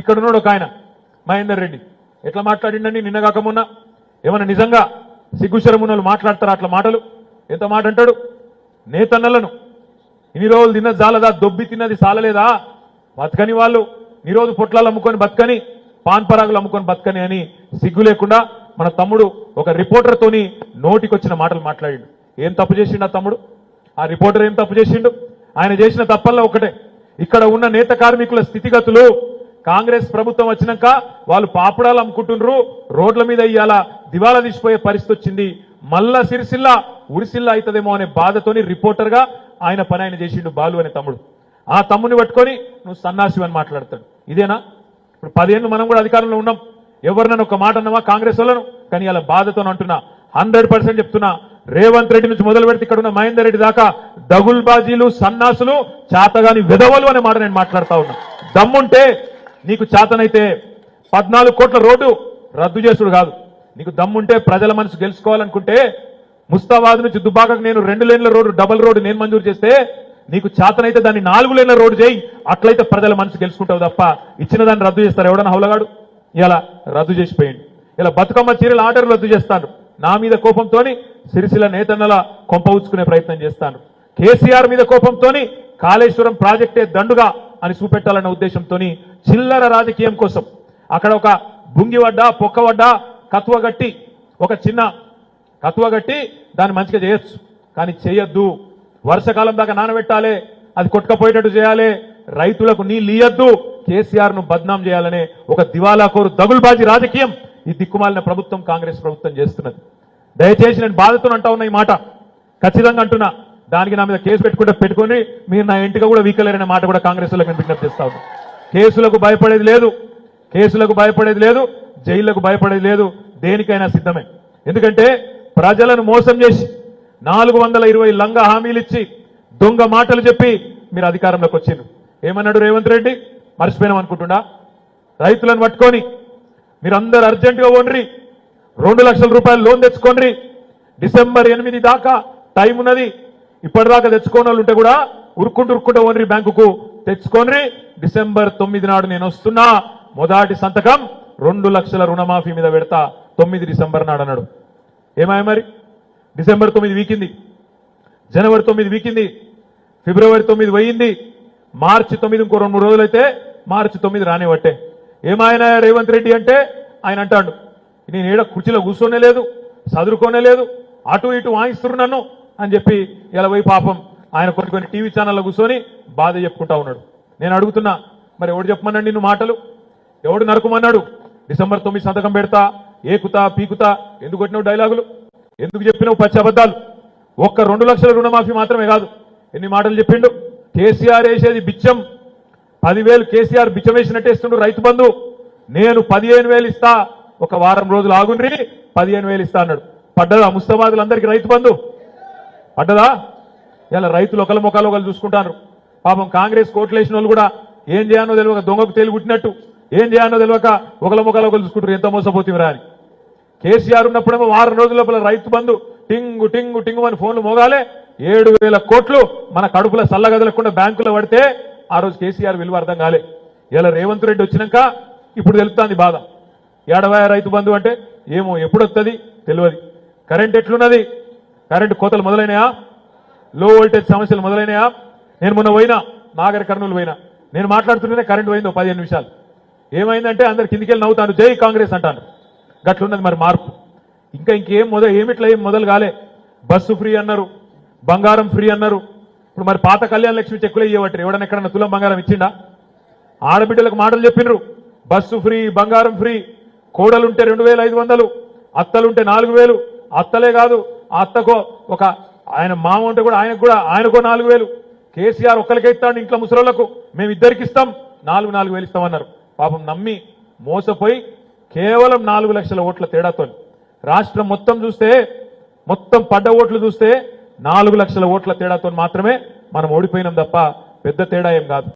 ఇక్కడ ఉన్నాడు ఒక ఆయన మహేందర్ రెడ్డి. ఎట్లా మాట్లాడిండని నిన్న కాకమున్నా మొన్న? ఏమన్నా నిజంగా సిగ్గుశరమున్నలు మాట్లాడతారా అట్లా మాటలు? ఎంత మాట అంటాడు? నేతన్నలను. ఇన్ని రోజులు తిన్న జాలదా దొబ్బి తిన్నది సాలలేదా? బతకని వాళ్ళు ఈరోజు పొట్లాలు అమ్ముకొని బతకని పాన్ పరాగులు అమ్ముకొని బతకని అని సిగ్గు లేకుండా మన తమ్ముడు ఒక రిపోర్టర్ తోని నోటికొచ్చిన మాటలు మాట్లాడిండు. ఏం తప్పు చేసిండు ఆ తమ్ముడు? ఆ రిపోర్టర్ ఏం తప్పు చేసిండు? ఆయన చేసిన తప్పల్లో ఒకటే ఇక్కడ ఉన్న నేత కార్మికుల స్థితిగతులు కాంగ్రెస్ ప్రభుత్వం వచ్చినాక వాళ్ళు పాపడాలు అమ్ముకుంటున్నారు రోడ్ల మీద ఇయ్యాల దివాలా తీసిపోయే పరిస్థితి వచ్చింది. మళ్ళా సిరిసిల్ల ఉరిసిల్ల అవుతుందేమో అనే బాధతోని రిపోర్టర్గా ఆయన పని ఆయన చేసిండు బాలు అనే తమ్ముడు. ఆ తమ్ముని పట్టుకొని నువ్వు సన్నాసి అని మాట్లాడతాడు. ఇదేనా? ఇప్పుడు పదిహేను మనం కూడా అధికారంలో ఉన్నాం. ఎవరినైనా ఒక మాట అన్నామా కాంగ్రెస్ వాళ్ళను? కానీ అలా బాధతో అంటున్నా. హండ్రెడ్ పర్సెంట్ చెప్తున్నా. రేవంత్ రెడ్డి నుంచి మొదలు పెడితే ఇక్కడ ఉన్న మహేందర్ రెడ్డి దాకా దగుల్బాజీలు సన్నాసులు చేతగాని విధవలు అనే మాట నేను మాట్లాడుతా ఉన్నా. దమ్ముంటే నీకు చేతనైతే పద్నాలుగు కోట్ల రోడ్డు రద్దు చేసుడు కాదు. నీకు దమ్ముంటే ప్రజల మనసు గెలుచుకోవాలనుకుంటే ముస్తాబాద్ నుంచి దుబ్బాకకు నేను రెండు లేన్ల రోడ్డు డబల్ రోడ్డు నేను మంజూరు చేస్తే నీకు చేతనైతే దాన్ని నాలుగు లేన్ల రోడ్డు చేయి అట్లయితే ప్రజల మనసు గెలుచుకుంటావు తప్ప ఇచ్చిన దాన్ని రద్దు చేస్తారు? ఎవడన్నా హౌలగాడు? ఇలా రద్దు చేసిపోయింది ఇలా బతుకమ్మ చీరల ఆర్డర్లు రద్దు చేస్తాను నా మీద కోపంతోని సిరిసిల నేతన్నల కొంప ఉంచుకునే ప్రయత్నం చేస్తాను కేసీఆర్ మీద కోపంతోని కాళేశ్వరం ప్రాజెక్టే దండుగా అని చూపెట్టాలన్న ఉద్దేశంతో చిల్లర రాజకీయం కోసం. అక్కడ ఒక బుంగివడ్డ పొక్కవడ్డ కత్వగట్టి ఒక చిన్న కత్వగట్టి దాన్ని మంచిగా చేయొచ్చు. కానీ చేయొద్దు. వర్షకాలం దాకా నానబెట్టాలి అది కొట్టుకపోయేటట్టు చేయాలి రైతులకు నీళ్ళు ఇయ్యద్దు. కేసీఆర్ను బద్నాం చేయాలనే ఒక దివాలాకోరు దగుల్బాజీ రాజకీయం ఈ దిక్కుమాలిన ప్రభుత్వం కాంగ్రెస్ ప్రభుత్వం చేస్తున్నది. దయచేసి నేను బాధతో అంటా ఉన్న ఈ మాట. ఖచ్చితంగా అంటున్నా. దానికి నా మీద కేసు పెట్టుకుంటే పెట్టుకొని మీరు నా ఇంటిగా కూడా వీకలేరనే మాట కూడా కాంగ్రెస్ వాళ్ళకి నేను విజ్ఞప్తి చేస్తా కేసులకు భయపడేది లేదు. కేసులకు భయపడేది లేదు. జైళ్ళకు భయపడేది లేదు. దేనికైనా సిద్ధమే. ఎందుకంటే ప్రజలను మోసం చేసి నాలుగు వందల ఇరవై లంగా హామీలు ఇచ్చి దొంగ మాటలు చెప్పి మీరు అధికారంలోకి వచ్చిండ్రు. ఏమన్నాడు రేవంత్ రెడ్డి? మర్చిపోయినాం అనుకుంటున్నా? రైతులను పట్టుకొని మీరందరూ అర్జెంటుగా ఓన్రి రెండు లక్షల రూపాయలు లోన్ తెచ్చుకోండి డిసెంబర్ ఎనిమిది దాకా టైం ఉన్నది. ఇప్పటిదాకా తెచ్చుకోని ఉంటే కూడా ఉరుక్కుంటూ ఉరుక్కుంటూ ఓన్రి బ్యాంకుకు. తెచ్చుకోండి. డిసెంబర్ తొమ్మిది నాడు నేను వస్తున్నా. మొదటి సంతకం రెండు లక్షల రుణమాఫీ మీద పెడతా. తొమ్మిది డిసెంబర్ నాడు అన్నాడు ఏమాయ మరి? డిసెంబర్ తొమ్మిది వీకింది. జనవరి తొమ్మిది వీకింది. ఫిబ్రవరి తొమ్మిది పోయింది. మార్చి తొమ్మిది ఇంకో రెండు మూడు రోజులైతే మార్చి తొమ్మిది రానివట్టే ఏమాయన రేవంత్ రెడ్డి అంటే ఆయన అంటాడు నేను ఏడ కుర్చీలో కూర్చోనే లేదు చదువుకోనే లేదు అటు ఇటు వాయిస్తున్నారు నన్ను అని చెప్పి ఇలా పోయి పాపం ఆయన కొన్ని కొన్ని టీవీ ఛానల్లో కూర్చొని బాధ చెప్పుకుంటా ఉన్నాడు. నేను అడుగుతున్నా మరి ఎవడు చెప్పమన్నాడు నిన్ను మాటలు? ఎవడు నరకమన్నాడు? డిసెంబర్ తొమ్మిది సంతకం పెడతా ఏకుతా పీకుతా ఎందుకు కొట్టినావు డైలాగులు? ఎందుకు చెప్పినావు పచ్చి అబద్ధాలు? ఒక్క రెండు లక్షల రుణమాఫీ మాత్రమే కాదు. ఎన్ని మాటలు చెప్పిండు? కేసీఆర్ వేసేది బిచ్చం. పదివేలు కేసీఆర్ బిచ్చం వేసినట్టేస్తుండు రైతు బంధు. నేను పదిహేను వేలు ఇస్తా ఒక వారం రోజులు ఆగుండ్రి పదిహేను వేలు ఇస్తా అన్నాడు. పడ్డదా ముస్తమాదులందరికీ రైతు బంధు? పడ్డదా? ఇలా రైతులు ఒకరి ముఖాలు ఒకరు చూసుకుంటారు. పాపం కాంగ్రెస్ కోట్లు వేసిన వాళ్ళు కూడా ఏం చేయాలో తెలియక దొంగకు తేలిగుట్టినట్టు ఏం చేయాలో తెలియక ఒకరి ముఖాలు ఒకరు చూసుకుంటారు. ఎంత మోసపోతివిరా అని. కేసీఆర్ ఉన్నప్పుడేమో వారం రోజుల లోపల రైతు బంధు టింగు టింగు టింగు అని ఫోన్లు మోగాలే. ఏడు వేల కోట్లు మన కడుపుల సల్లగదలకుండా బ్యాంకులో పడితే ఆ రోజు కేసీఆర్ విలువ అర్థం కాలే. ఇలా రేవంత్ రెడ్డి వచ్చినాక ఇప్పుడు తెలుస్తుంది బాధ. ఏడవాయ రైతు బంధు అంటే ఏమో ఎప్పుడు వస్తుంది తెలియదు కరెంట్ ఎట్లున్నది? కరెంటు కోతలు మొదలైనయా? లో వోల్టేజ్ సమస్యలు మొదలైనయా? నేను మొన్న పోయినా నాగర్ కర్నూలు పోయినా. నేను మాట్లాడుతుంటేనే కరెంట్ పోయింది ఒక పదిహేను నిమిషాలు. ఏమైందంటే అందరు కిందికి వెళ్ళి నవ్వుతాను జై కాంగ్రెస్ అంటాను గట్లున్నది మరి మార్పు. ఇంకా ఇంకేం మొదలు ఏమిట్లా ఏం మొదలు కాలే. బస్సు ఫ్రీ అన్నారు బంగారం ఫ్రీ అన్నారు. ఇప్పుడు మరి పాత కళ్యాణ లక్ష్మి చెక్కులే ఇవ్వట్రు ఎవడన్నా ఎక్కడన్నా తులం బంగారం ఇచ్చిండా? ఆడబిడ్డలకు మాటలు చెప్పిండ్రు బస్సు ఫ్రీ బంగారం ఫ్రీ కోడలుంటే రెండు వేల ఐదు వందలు అత్తలుంటే నాలుగు వేలు అత్తలే కాదు ఆ అత్తకో ఒక ఆయన మామ ఉంటే కూడా ఆయనకు కూడా ఆయనకో నాలుగు వేలు. కేసీఆర్ ఒక్కరికే ఇస్తాడు ఇంట్లో ముసలోళ్ళకు. మేము ఇద్దరికి ఇస్తాం. నాలుగు నాలుగు వేలు ఇస్తామన్నారు. పాపం నమ్మి మోసపోయి కేవలం నాలుగు లక్షల ఓట్ల తేడాతో రాష్ట్రం మొత్తం చూస్తే మొత్తం పడ్డ ఓట్లు చూస్తే నాలుగు లక్షల ఓట్ల తేడాతో మాత్రమే మనం ఓడిపోయినాం తప్ప పెద్ద తేడా ఏం కాదు.